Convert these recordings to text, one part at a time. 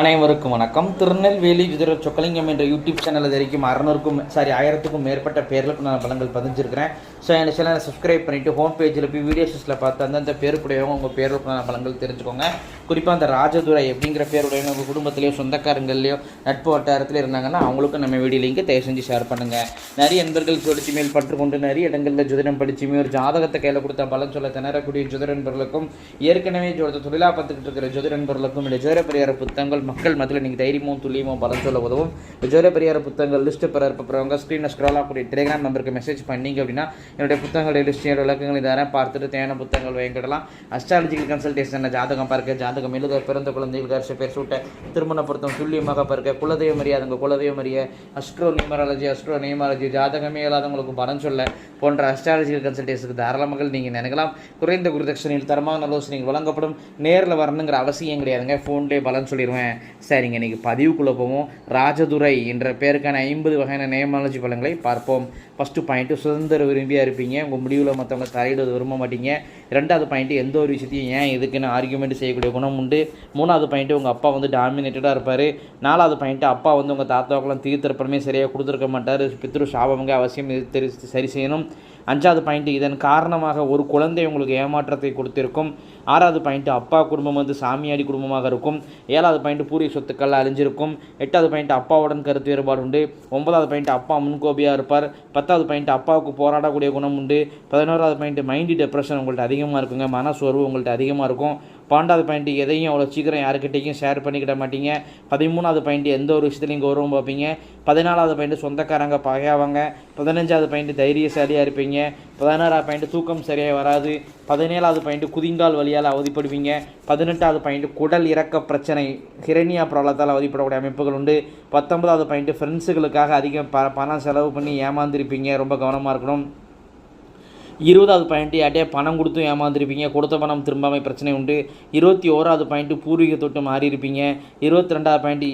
அனைவருக்கும் வணக்கம். திருநெல்வேலி விதுர சொக்கலிங்கம் என்ற யூடியூப் சேனல் தெரிவிக்கும் வரைக்கும் அறநூறுக்கும் சாரி ஆயிரத்துக்கும் மேற்பட்ட பேர்களுக்கு நான் பலங்கள் பதிஞ்சிருக்கிறேன். ஸோ என் சேனலை சப்ஸ்கிரைப் பண்ணிவிட்டு ஹோம் பேஜில் போய் வீடியோஸில் பார்த்து அந்தந்த பேருக்குடையவங்க உங்கள் பேருக்குள்ள பலங்கள் தெரிஞ்சுக்கோங்க. குறிப்பாக அந்த ராஜதுரை அப்படிங்கிற பேருடைய உங்கள் குடும்பத்திலையோ சொந்தக்காரங்கள்லையோ நட்பு வட்டாரத்தில் இருந்தாங்கன்னா அவங்களுக்கும் நம்ம வீடியோ லிங்கை தயவு செஞ்சு ஷேர் பண்ணுங்கள் நிறைய நண்பர்கள் ஜோடிச்சு மேல் பற்றுக்கொண்டு நிறைய இடங்களில் ஜோதிடம் படிச்சுமே ஒரு ஜாதகத்தை கையில் கொடுத்த பலன் சொல்ல திணறக்கூடிய ஜோதிடன்பர்களுக்கும் ஏற்கனவே ஜோதிட தொழிலாக பார்த்துக்கிட்டு இருக்கிற ஜோதிட நண்பர்களுக்கும் இந்த ஜோதிட பரிகார புத்தகங்கள் மக்கள் மத்தியில் நீங்கள் தைரியமும் துல்லியமும் பலன் சொல்ல உதவும். ஜோதிட பரிகார புத்தகங்கள் லிஸ்ட்டு பெற இருப்பவங்க ஸ்க்ரீனில் ஸ்க்ரால் ஆகக்கூடிய டெலிகிராம் நம்பருக்கு மெசேஜ் பண்ணீங்க அப்படின்னா என்னுடைய புத்தகங்களுடைய லிஸ்டியோட விளக்கங்கள் இதெல்லாம் பார்த்துட்டு தேவையான புத்தகங்கள் வாங்கிடலாம் அஸ்ட்ராலஜிக்கல் கன்சல்டேஷன் ஜாதகம் பார்க்க ஜாதகம் எழுத பிறந்த குழந்தைகள் அரசு பேர் சூட்ட திருமண பொருத்தம் துல்லியமாக பார்க்க குலதெய்வம் அறியாதவங்க குலதெய்வம் அறிய அஸ்ட்ரோ நியூமராலஜி அஸ்ட்ரோ நியூமராலஜி ஜாதகமே இல்லாதவங்களுக்கு பலன் சொல்ல போன்ற அஸ்ட்ராலஜிக்கல் கன்சல்டேஷனுக்கு தாராளமாக நீங்கள் நினைக்கலாம். குறைந்த குருதட்சணையில் தரமான ஆலோசனைகள் வழங்கப்படும். நேரில் வரணுங்கிற அவசியம் கிடையாதுங்க. ஃபோன்லேயே பலன் சொல்லிடுவேன் சரிங்க இன்றைக்கி பதிவுக்குள்ளே போவோம். ராஜதுரை என்ற பேருக்கான ஐம்பது வகையான நேமாலஜி பலன்களை பார்ப்போம். ஃபஸ்ட்டு பாயிண்ட்டு சுதந்திர விரும்பியாக இருப்பீங்க. உங்கள் முடிவில் மற்றவங்க தலையிடுவது விரும்ப மாட்டீங்க. ரெண்டாவது பாயிண்ட்டு எந்த ஒரு விஷயத்தையும் ஏன் எதுக்குன்னு ஆர்குமெண்ட் செய்யக்கூடிய குணம் உண்டு. மூணாவது பாயிண்ட்டு உங்கள் அப்பா வந்து டாமினேட்டடாக இருப்பார். நாலாவது பாயிண்ட்டு அப்பா வந்து உங்கள் தாத்தாவுக்கெல்லாம் தீர்த்திருப்பணமே சரியாக கொடுத்துருக்க மாட்டார். பித்ரு சாபங்க அவசியம் தெரி சரி செய்யணும். அஞ்சாவது பாயிண்ட்டு இதன் காரணமாக ஒரு குழந்தை உங்களுக்கு ஏமாற்றத்தை கொடுத்திருக்கும். ஆறாவது பாயிண்ட்டு அப்பா குடும்பம் வந்து சாமியாடி குடும்பமாக இருக்கும். ஏழாவது பாயிண்ட் பூரிய சொத்துக்கள் அழிஞ்சிருக்கும். எட்டாவது பாயிண்ட் அப்பாவுடன் கருத்து வேறுபாடு உண்டு. ஒன்பதாவது பாயிண்ட் அப்பா முன்கோபியாக இருப்பார். பத்தாவது பாயிண்ட் அப்பாவுக்கு போராடக்கூடிய குணம் உண்டு. பதினோராவது பாயிண்ட் மைண்டு டெப்ரெஷன் உங்கள்கிட்ட அதிகமாக இருக்குங்க. மனசோர்வு உங்கள்கிட்ட அதிகமாக இருக்கும். பன்னெண்டாவது பாயிண்ட் எதையும் அவ்வளோ சீக்கிரம் யாருக்கிட்டையும் ஷேர் பண்ணிக்கிட மாட்டீங்க. பதிமூணாவது பாயிண்ட் எந்த ஒரு விஷயத்துலையும் கௌரவம் பார்ப்பீங்க. பதினாலாவது பாயிண்ட் சொந்தக்காரங்க பகையாவாங்க. பதினஞ்சாவது பாயிண்ட் தைரியசாலியாக இருப்பீங்க. பதினாறாவது பாயிண்ட் தூக்கம் சரியாக வராது. பதினேழாவது பாயிண்ட் குதிங்கால் வழியால் அவதிப்படுவீங்க. பதினெட்டாவது பாயிண்ட் குடல் இறக்க பிரச்சனை ஹிரண்யா பிரபலத்தால் அவதிப்படக்கூடிய அமைப்புகள் உண்டு. பத்தொன்பதாவது பாயிண்ட் ஃப்ரெண்ட்ஸுகளுக்காக அதிகம் ப பணம் செலவு பண்ணி ஏமாந்துருப்பீங்க. ரொம்ப கவனமாக இருக்கணும். இருபதாவது பாயிண்ட்டு யார்ட்டையே பணம் கொடுத்து ஏமாந்துருப்பீங்க கொடுத்த பணம் திரும்பாமல் பிரச்சனை உண்டு. இருபத்தி ஓராவது பாயிண்ட்டு பூர்வீக தொட்டு மாறி இருப்பீங்க இருபத்தி ரெண்டாவது பாயிண்ட்டு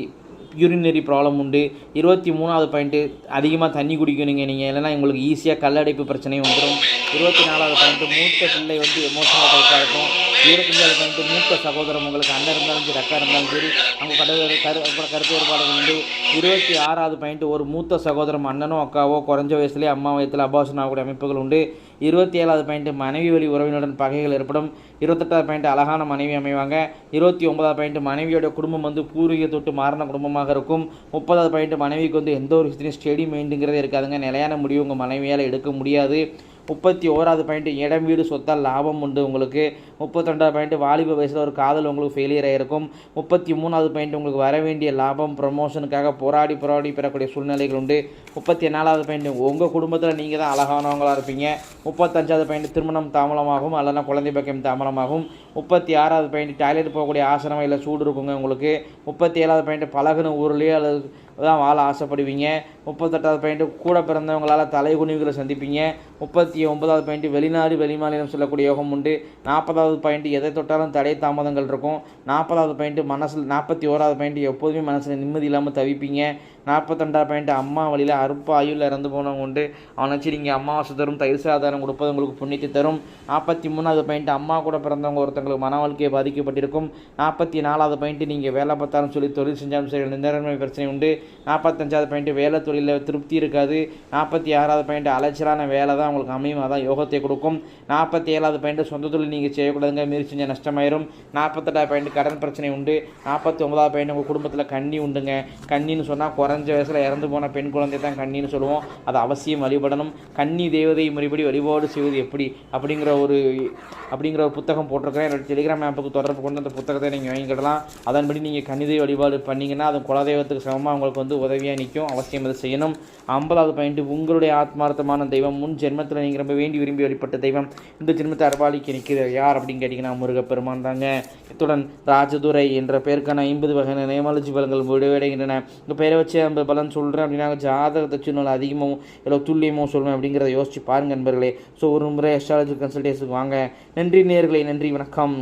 யூரினரி ப்ராப்ளம் உண்டு. இருபத்தி மூணாவது பாயிண்ட்டு அதிகமாக தண்ணி குடிக்கணுங்க நீங்கள் இல்லைன்னா உங்களுக்கு ஈஸியாக கல்லடைப்பு பிரச்சனை வந்துடும் இருபத்தி நாலாவது பாயிண்ட்டு மூத்த பிள்ளை வந்து எமோஷனல் டைப்பாக இருக்கும். இருபத்தஞ்சாவது பாயிண்ட்டு மூத்த சகோதரம் உங்களுக்கு அண்ணன் இருந்தாலும் சரி அக்கா இருந்தாலும் சரி அவங்க கடவுள் கரு அப்புறம் கருத்து வேறுபாடுகள் உண்டு இருபத்தி ஆறாவது பாயிண்ட்டு ஒரு மூத்த சகோதரம் அண்ணனோ அக்காவோ குறைஞ்ச வயசுலேயே அம்மா வயத்தில் அபாசனம் ஆகக்கூடிய அமைப்புகள் உண்டு. இருபத்தி ஏழாவது பாயிண்ட்டு மனைவி வழி உறவினுடன் பகைகள் ஏற்படும். இருபத்தெட்டாவது பாயிண்ட் அழகான மனைவி அமைவாங்க. இருபத்தி ஒன்பதாவது பாயிண்ட் மனைவியோட குடும்பம் வந்து பூர்வீக தொட்டு மாறின குடும்பமாக இருக்கும். முப்பதாவது பாயிண்ட் மனைவிக்கு வந்து எந்த ஒரு விஷயத்தையும் ஸ்டெடி மைண்டுங்கிறதே இருக்காதுங்க. நிலையான முடிவு உங்கள் மனைவியால் எடுக்க முடியாது. முப்பத்தி ஓராவது பாயிண்ட் இடம் வீடு சொத்தால் லாபம் உண்டு உங்களுக்கு. முப்பத்தொண்டாவது பாயிண்ட் வாலிப வயசில் ஒரு காதல் உங்களுக்கு ஃபெயிலியர் ஆகிருக்கும் முப்பத்தி மூணாவது பாயிண்ட் உங்களுக்கு வர வேண்டிய லாபம் ப்ரமோஷனுக்காக போராடி போராடி பெறக்கூடிய சூழ்நிலைகள் உண்டு. முப்பத்தி நாலாவது பாயிண்ட் உங்கள் குடும்பத்தில் நீங்கள் தான் அழகானவங்களாக இருப்பீங்க. முப்பத்தஞ்சாவது பாயிண்ட் திருமணம் தாமலமாகும் அல்லனா குழந்தை பக்கம் தாமலமாகும் முப்பத்தி ஆறாவது பாயிண்ட் டாய்லெட் போகக்கூடிய ஆசனம் இல்லை சூடு இருக்குங்க உங்களுக்கு. முப்பத்தி ஏழாவது பாயிண்ட் பழகுன ஊர்லேயே அல்லது தான் வாழ ஆசைப்படுவீங்க. முப்பத்தெட்டாவது பாயிண்ட்டு கூட பிறந்தவங்களால் தலைகுனிவுகளை சந்திப்பீங்க. முப்பத்தி ஒன்பதாவது பாயிண்ட்டு வெளிநாடு வெளிமாநிலம் சொல்லக்கூடிய யோகம் உண்டு. நாற்பதாவது பாயிண்ட்டு எதை தொட்டாலும் தடை தாமதங்கள் இருக்கும். நாற்பதாவது பாயிண்ட்டு மனசில் நாற்பத்தி ஓராவது பாயிண்ட்டு எப்போதுமே மனசில் நிம்மதி இல்லாமல் தவிப்பீங்க. நாற்பத்தெண்டாவது பாயிண்ட் அம்மா வழியில் அறுப்பு ஆயுளில் இறந்து போனவங்க உண்டு. அவனை வச்சு நீங்கள் அமாவாசை தரும் தயிர் சாதாரம் கொடுப்பது உங்களுக்கு புண்ணியத்தை தரும். நாற்பத்தி மூணாவது பாயிண்ட் அம்மா கூட பிறந்தவங்க ஒருத்தங்களுக்கு மன வாழ்க்கையை பாதிக்கப்பட்டிருக்கும். நாற்பத்தி நாலாவது பாயிண்ட்டு நீங்கள் வேலை பார்த்தாலும் சொல்லி தொழில் செஞ்சாலும் சரி நிரந்தரமை பிரச்சனை உண்டு. நாற்பத்தஞ்சாவது பாயிண்ட்டு வேலை தொழிலில் திருப்தி இருக்காது. நாற்பத்தி ஆறாவது பாயிண்ட் அலைச்சலான வேலை தான் உங்களுக்கு அமையும்? அதான் யோகத்தை கொடுக்கும். நாற்பத்தி ஏழாவது பாயிண்ட் சொந்த தொழில் நீங்கள் செய்யக்கூடாதுங்க மீறி செஞ்சால் நஷ்டமாயிரும். நாற்பத்தெட்டாவது பாயிண்ட் கடன் பிரச்சனை உண்டு. நாற்பத்தி ஒன்பதாவது பாயிண்ட் உங்கள் குடும்பத்தில் கண்ணி உண்டுங்க. கண்ணின்னு சொன்னால் குறைஞ்ச வயசில் இறந்து போன பெண் குழந்தை தான் கண்ணின்னு சொல்லுவோம். அது அவசியம் வழிபடணும். கன்னி தேவதை முறைப்படி வழிபாடு செய்வது எப்படி? அப்படிங்கிற ஒரு அப்படிங்கிற ஒரு புத்தகம் போட்டிருக்கிறேன். டெலிகிராம் ஆப்புக்கு தொடர்பு கொண்டு அந்த புத்தகத்தை நீங்கள் வாங்கிக்கிடலாம். அதன்படி நீங்கள் கணித வழிபாடு பண்ணிங்கன்னா அது குலதெய்வத்துக்கு சமமாக உங்களுக்கு வந்து உதவியாக நிற்கும் அவசியம் அதை செய்யணும். ஐம்பதாவது பாயிண்ட் உங்களுடைய ஆத்மார்த்தமான தெய்வம். முன் ஜென்மத்தில் நீங்கள் ரொம்ப வேண்டி விரும்பி வழிபட்ட தெய்வம். இந்த ஜென்மத்தை அர்பாலிக்கு நிற்கிற யார் அப்படின்னு கேட்டிங்கன்னா முருகப்பெருமான் தாங்க. இத்துடன் ராஜதுரை என்ற பெயருக்கான ஐம்பது வகையான நேமாலஜி பலங்கள் விடுவிடைகின்றன இந்த பெயரை வச்சு நம்ம பலன் சொல்கிறேன் அப்படின்னா ஜாதகத்தை சின்ன அதிகமாகவும் எவ்வளோ துல்லியமாகவும் சொல்லுவேன் அப்படிங்கிறத யோசிச்சு பாருங்க நண்பர்களே. ஸோ ஒரு முறை அஸ்ட்ராலஜி கன்சல்டேஷனுக்கு வாங்க. நன்றி நேர்களை நன்றி வணக்கம்